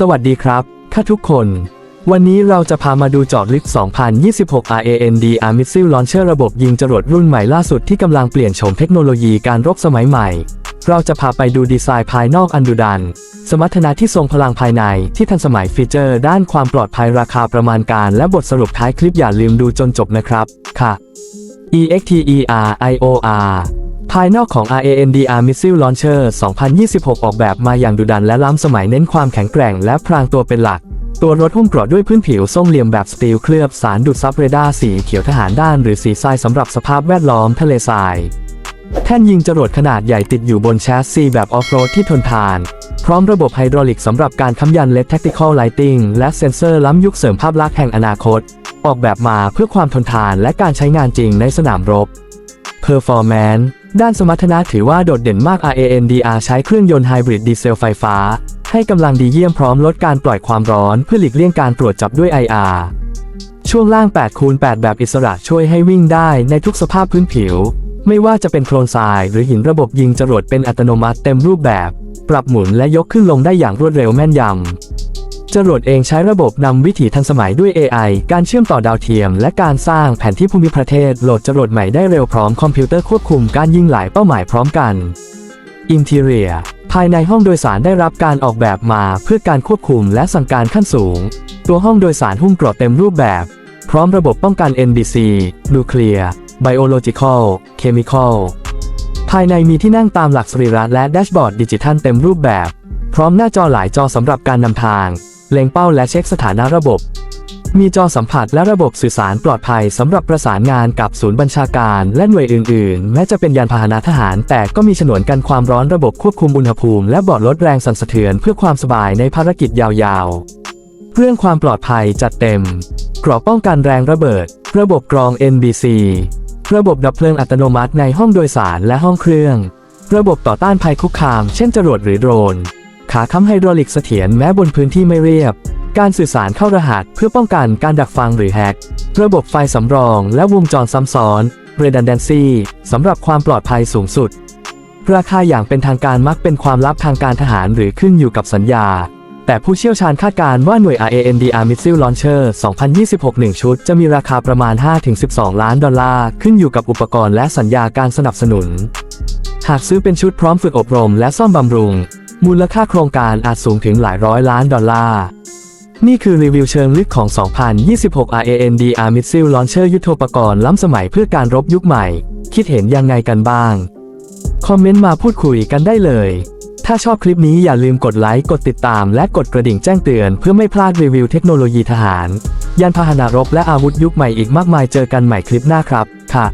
สวัสดีครับข้าทุกคน วันนี้เราจะพามาดูจอดลึก2026 RAND a r Missile Launcher ระบบยิงจรวดรุ่นใหม่ล่าสุดที่กำลังเปลี่ยนโฉมเทคโนโลยีการรบสมัยใหม่ เราจะพาไปดูดีไซน์ภายนอกอันดุดัน สมรรถนะที่ทรงพลังภายในที่ทันสมัยฟีเจอร์ ด้านความปลอดภัยราคาประมาณการ และบทสรุปท้ายคลิปอย่าลืมดูจนจบนะครับ ค่ะ EXTER IOR ภายนอกของ RANDR Missile Launcher 2026 ออกแบบมาอย่างดุดันและล้ำสมัยเน้นความแข็งแกร่งและพรางตัวเป็นหลัก ตัวรถหุ้มเกราะด้วยพื้นผิวส้มเหลี่ยมแบบสตีลเคลือบสารดูดซับเรดาร์สีเขียวทหารด้านหรือสีทรายสำหรับสภาพแวดล้อมทะเลทราย แท่นยิงจรวดขนาดใหญ่ติดอยู่บนแชสซีแบบออฟโรดที่ทนทาน พร้อมระบบไฮดรอลิกสำหรับการค้ำยันเลด Tactical Lighting และเซ็นเซอร์ล้ำยุคเสริมภาพลักษณ์แห่งอนาคต ออกแบบมาเพื่อความทนทานและการใช้งานจริงในสนามรบ Performance ด้านสมรรถนะถือว่าโดดเด่นมาก RANDR ใช้เครื่องยนต์ไฮบริดดีเซลไฟฟ้า ให้กำลังดีเยี่ยมพร้อมลดการปล่อยความร้อนเพื่อหลีกเลี่ยงการตรวจจับด้วย IR ช่วงล่าง 8 คูณ 8 แบบอิสระช่วยให้วิ่งได้ในทุกสภาพพื้นผิว ไม่ว่าจะเป็นโคลนทราย หรือหินระบบยิงจรวดเป็นอัตโนมัติเต็มรูปแบบ ปรับหมุนและยกขึ้นลงได้อย่างรวดเร็วแม่นยำ จรวดเองใช้ระบบนำวิถีทันสมัยด้วย AI การเชื่อมต่อดาวเทียม และการสร้างแผนที่ภูมิประเทศ โหลดจรวดใหม่ได้เร็วพร้อมคอมพิวเตอร์ควบคุมการยิงหลายเป้าหมายพร้อมกัน Interior ภายในห้องโดยสารได้รับการออกแบบมาเพื่อการควบคุมและสั่งการขั้นสูง ตัวห้องโดยสารหุ้มกราะเต็มรูปแบบ พร้อมระบบป้องกัน NBC นูเคลียร์ Biological Chemical ภายในมีที่นั่งตามหลักสรีระและแดชบอร์ดดิจิทัลเต็มรูปแบบ พร้อมหน้าจอหลายจอสำหรับการนำทาง เล็งเป้าและเช็คสถานะระบบ มีจอสัมผัสและระบบสื่อสารปลอดภัยสำหรับประสานงานกับศูนย์บัญชาการและหน่วยอื่นๆ แม้จะเป็นยานพาหนะทหาร แต่ก็มีฉนวนกันความร้อนระบบควบคุมอุณหภูมิและบอร์ดลดแรงสั่นสะเทือนเพื่อความสบายในภารกิจยาวๆ เรื่องความปลอดภัยจัดเต็มกรอบป้องกันแรงระเบิด ระบบกรอง NBC ระบบดับเพลิงอัตโนมัติในห้องโดยสารและห้องเครื่อง ระบบต่อต้านภัยคุกคาม เช่นจรวดหรือโดรน ขาค้ำไฮดรอลิกเสถียรแม้บนพื้นที่ไม่เรียบ การสื่อสารเข้ารหัสเพื่อป้องกันการดักฟังหรือแฮก ระบบไฟสำรองและวงจรซ้ำซ้อน redundancy สำหรับความปลอดภัยสูงสุด ราคาอย่างเป็นทางการมักเป็นความลับทางการทหารหรือขึ้นอยู่กับสัญญา แต่ผู้เชี่ยวชาญคาดการณ์ว่าหน่วย RANDR Missile Launcher 2026 1 ชุด จะมีราคาประมาณ 5-12 ล้านดอลลาร์ ขึ้นอยู่กับอุปกรณ์และสัญญาการสนับสนุน หากซื้อเป็นชุดพร้อมฝึกอบรมและซ่อมบำรุง มูลค่าโครงการอาจสูงถึงหลายร้อยล้านดอลลาร์นี่คือรีวิวเชิงลึกของ 2026 RANDR Missile Launcher ยุทโธปกรณ์ล้ำสมัยเพื่อการรบยุคใหม่ คิดเห็นยังไงกันบ้าง คอมเมนต์มาพูดคุยกันได้เลย ถ้าชอบคลิปนี้อย่าลืมกดไลค์ กดติดตาม และกดกระดิ่งแจ้งเตือนเพื่อไม่พลาดรีวิวเทคโนโลยีทหาร ยานพาหนะรบและอาวุธยุคใหม่อีกมากมายเจอกันใหม่คลิปหน้าครับ ค่ะ